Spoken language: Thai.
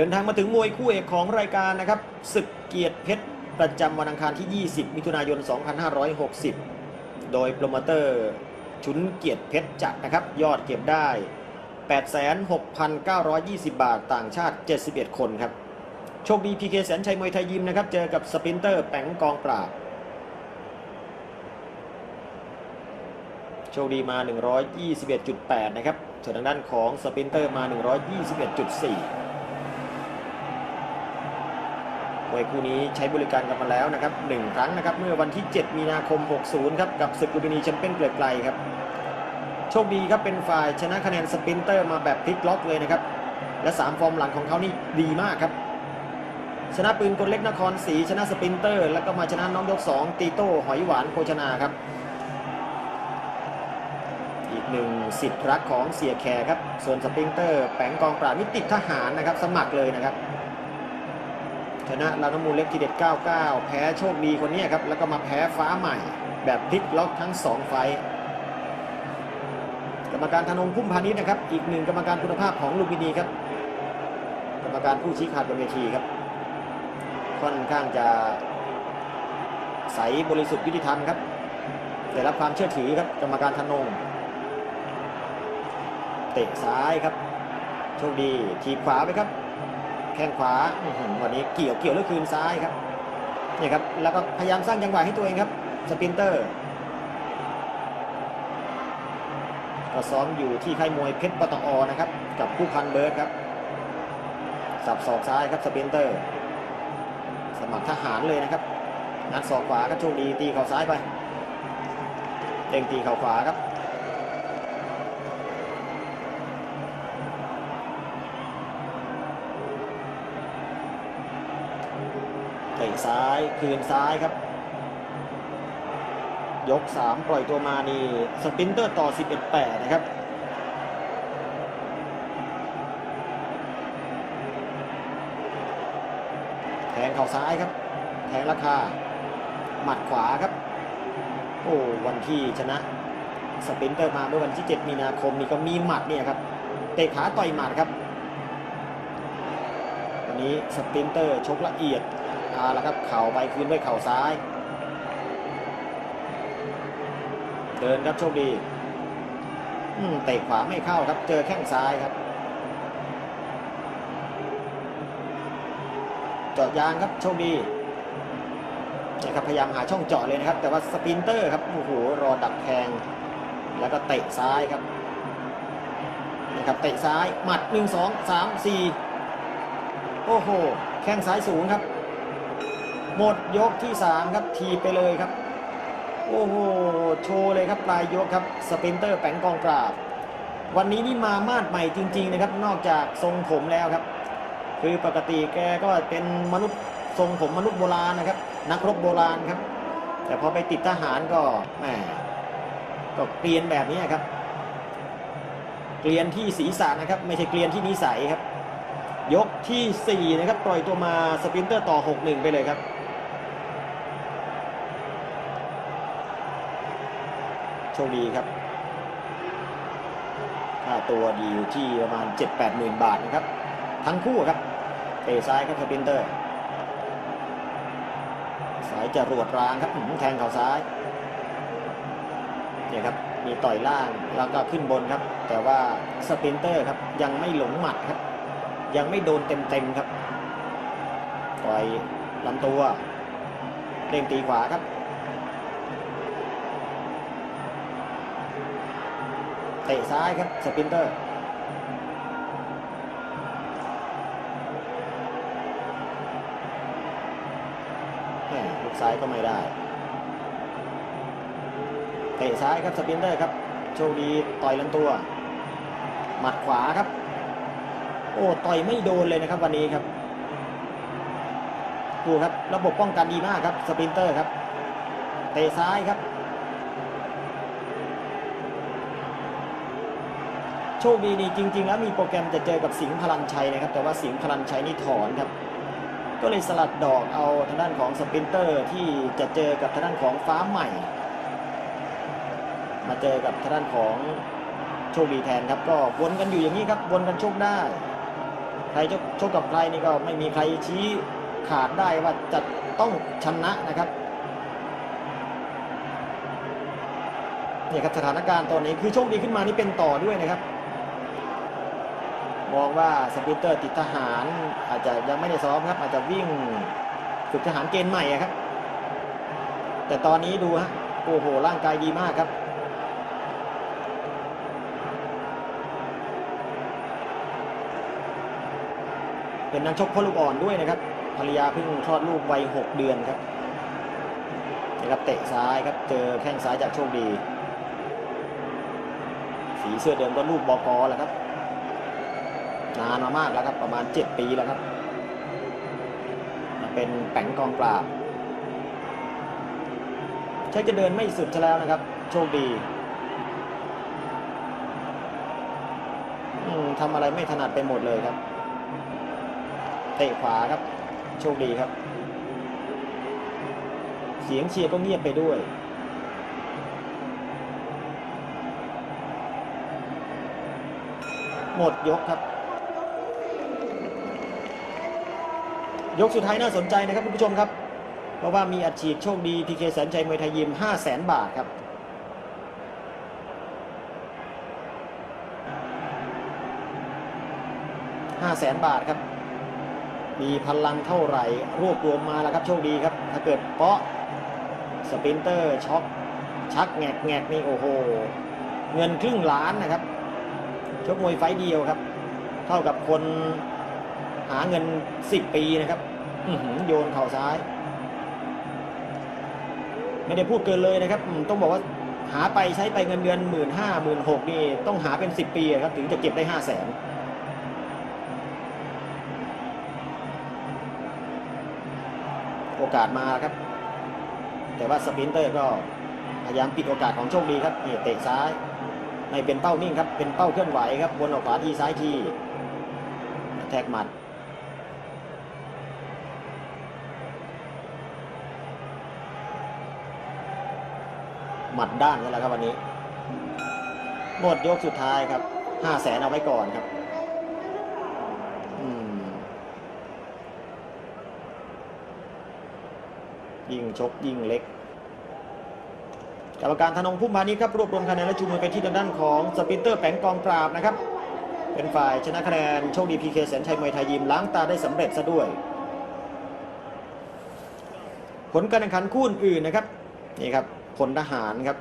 ดินทางมาถึงมวยคู่เอกของรายการนะครับศึกเกียรติเพชรประจำวันอังคารที่ 20 มิถุนายน 2560 โดยโปรโมเตอร์ชุนเกียรติเพชรจัดนะครับ ยอดเก็บได้ 86,920 บาทต่างชาติ 71 คนครับ โชคดีพีเคแสนชัยมวยไทยยิมนะครับ เจอกับสปินเตอร์แปงกองปราบ โชคดีมา 121.8 นะครับ ส่วนทางด้านของสปินเตอร์มา 121.4 มวยคู่นี้ใช้บริการกันมาแล้วนะครับหนึ่งครั้งนะครับเมื่อวันที่ 7 มีนาคม 60 ครับกับศึกลูมพินีแชมเปี้ยนเกลือไกลครับโชคดีครับเป็นฝ่ายชนะคะแนนสปินเตอร์มาแบบพลิกล็อกเลยนะครับและ 3 ฟอร์มหลังของเขานี่ดีมากครับ ชนะปืนกลเล็กนครศรีชนะสปินเตอร์ แล้วก็มาชนะน้องยก 2 ตีโต้หอยหวานโภชนาครับ อีกหนึ่งสิทธิ์รักของเสียแขกครับ ส่วนสปริงเตอร์แปงกองปราบนี่ติดทหารนะครับ สมัครเลยนะครับ ชนะลาวน้ำมูลเล็กทีเด็ด 99 แพ้โชคดีคนนี้ครับ แล้วก็มาแพ้ฟ้าใหม่ แบบพลิกล็อกทั้ง 2 ไฟกรรมการธนงพุ่มพาณิชย์นะครับ อีกหนึ่งกรรมการคุณภาพของลูมพินีครับ กรรมการผู้ชี้ขาดบนเวทีครับ ค่อนข้างจะใสบริสุทธิ์ยุติธรรมครับได้รับความเชื่อถือครับ กรรมการธนง เตะซ้ายครับ โชคดี ทีบขวาไปครับ ข้งขวาอื้อหือวันนี้เกี่ยวเกี่ยวแล้วคืนซ้ายครับนี่ครับแล้วก็พยายามสร้างจังหวะให้ตัวเองครับสปรินเตอร์ก็ซ้อมอยู่ที่ค่ายมวยเพชรปตอนะครับ กับผู้พันเบิร์ดครับสับศอกซ้ายครับสปรินเตอร์ สมัครทหารเลยนะครับงัดศอกขวาครับโชคดีตีเข่าซ้ายไปเด้งตีเข่าขวาครับ เตะซ้ายคืนซ้ายครับ ยก 3 ปล่อยตัวมานี่สปินเตอร์ต่อ 11 8 นะครับแทงเข่าซ้ายครับ แทงราคา หมัดขวาครับ โอ้วันที่ชนะสปินเตอร์มาเมื่อวันที่ 7 มีนาคมนี่ก็มีหมัดเนี่ยครับ เตะขาต่อยหมัดครับ วันนี้สปินเตอร์ชกละเอียด เอาละครับเข่าไปคืนด้วยเข่าซ้าย เดินครับโชคดีเตะขวาไม่เข้าครับ เจอแข้งซ้ายครับ เจาะยางครับโชคดีนะครับพยายามหาช่องเจาะเลยนะครับ แต่ว่าสปินเตอร์ครับโอ้โหรอดักแทง แล้วก็เตะซ้ายครับนะครับเตะซ้ายหมัด 1 2 3 4 โอ้โห แข้งซ้ายสูงครับ หมดยกที่ 3 ครับทีไปเลยครับ โอ้โหโชว์เลยครับปลายยกครับสปินเตอร์แปงกองปราบ วันนี้นี่มามาดใหม่จริง ๆ นะครับ นอกจากทรงผมแล้วครับ คือปกติแกก็เป็นมนุษย์ทรงผมมนุษย์โบราณนะครับ นักรบโบราณครับ แต่พอไปติดทหารก็แหมก็เกลียนแบบนี้ครับเกลียนที่ศีรษะนะครับ ไม่ใช่เกลียนที่นิสัยครับ ยกทีสี่4 นะครับ ปล่อยตัวมาสปินเตอร์ต่อ 6-1 ไปเลยครับ คดีครับค่าตัวดีอยู่ที่ประมาณ 7-8หมื่นบาทนะครับ ทั้งคู่ครับ เตะซ้ายครับสปินเตอร์ สายจะรวดรางครับแทงเข่าซ้ายเนี่ยครับมีต่อยล่างแล้วก็ขึ้นบนครับ แต่ว่าสปินเตอร์ครับยังไม่หลงหมัดครับ ยังไม่โดนเต็มๆครับต่อยลำตัวเด้งตีขวาครับ ตะซ้ายครับสปินเตอร์แหมลูกซ้ายก็ไม่ได้เตะซ้ายครับสปินเตอร์ครับโชคดีต่อยลำตัว หมัดขวาครับ โอ้ต่อยไม่โดนเลยนะครับวันนี้ครับดูครับระบบป้องกันดีมากครับสปินเตอร์ครับเตะซ้ายครับ โชคดีนี่จริง ๆ แล้วมีโปรแกรมจะเจอกับสิงห์พลันชัยนะครับ แต่ว่าสิงห์พลันชัยนี่ถอนครับ ก็เลยสลัดดอกเอาทางด้านของสปินเตอร์ที่จะเจอกับทางด้านของฟ้าใหม่ มาเจอกับทางด้านของโชคดีแทนครับก็วนกันอยู่อย่างนี้ครับวนกันโชคได้ ใครจะชกกับใครนี่ก็ไม่มีใครชี้ขาดได้ว่าจะต้องชนะนะครับเนี่ครับสถานการณ์ตอนนี้คือโชคดีขึ้นมานี่เป็นต่อด้วยนะครับ มองว่าสปินเตอร์ติดทหาร อาจจะยังไม่ได้ซ้อมครับ อาจจะวิ่งฝึกทหารเกณฑ์ใหม่ครับ แต่ตอนนี้ดูฮะโอ้โหร่างกายดีมากครับเป็นนักชกพ่อลูกอ่อนด้วยนะครับ ภรรยาเพิ่งคลอดลูกวัย6เดือนครับนะครับเตะซ้ายครับ เจอแข้งซ้ายจากโชคดี สีเสื้อเดิมก็ลูกบอกอแหละครับ นานมามากแล้วครับประมาณ 7 ปีแล้วครับ เป็นแป้งกองปราบใช้จะเดินไม่สุดซะแล้วนะครับ โชคดีทำอะไรไม่ถนัดไปหมดเลยครับ เตะขวาครับ โชคดีครับ เสียงเชียร์ก็เงียบไปด้วยหมดยกครับ ยกสุดท้ายน่าสนใจนะครับคุณผู้ชมครับ เพราะว่ามีอัดฉีดโชคดีพีเคแสนชัยมวยไทยยิม 5 0 0แสนบาทครับ5 0 0แสนบาทครับ มีพลังเท่าไหร่รวบรวมมาแล้วครับโชคดีครับ ถ้าเกิดเปาะสปินเตอร์ช็อกชักแงกแงกนี่โอ้โห เงินครึ่งล้านนะครับ ชกมวยไฟเดียวครับ เท่ากับคน หาเงิน10ปีนะครับโยนเข่าซ้าย ไม่ได้พูดเกินเลยนะครับ ต้องบอกว่าหาไปใช้ไปเงินเดือนหมื่นห้าหมื่นหกนี่ต้องหาเป็น10ปีครับ ถึงจะเก็บได้ห้าแสนโอกาสมาครับ แต่ว่าสปินเตอร์ก็พยายามปิดโอกาสของโชคดีครับนี่เตะซ้ายไม่เป็นเป้านิ่งครับ เป็นเป้าเคลื่อนไหวครับวนออกขวาทีซ้ายทีแท็กหมัด หมัดด้านกันแล้วครับวันนี้ หมดยกสุดท้ายครับห้าแสนเอาไว้ก่อนครับยิ่งชกยิ่งเล็กกรรมการธนงพุ่มพานิชครับรวบรวมคะแนนและจูงมือไปที่ทางด้านของสปินเตอร์แปงกองปราบนะครับ เป็นฝ่ายชนะคะแนนโชคดีพีเคแสนชัยมวยไทยยิมล้างตาได้สำเร็จซะด้วย ผลการแข่งขันคู่อื่นนะครับนี่ครับ พลทหารครับ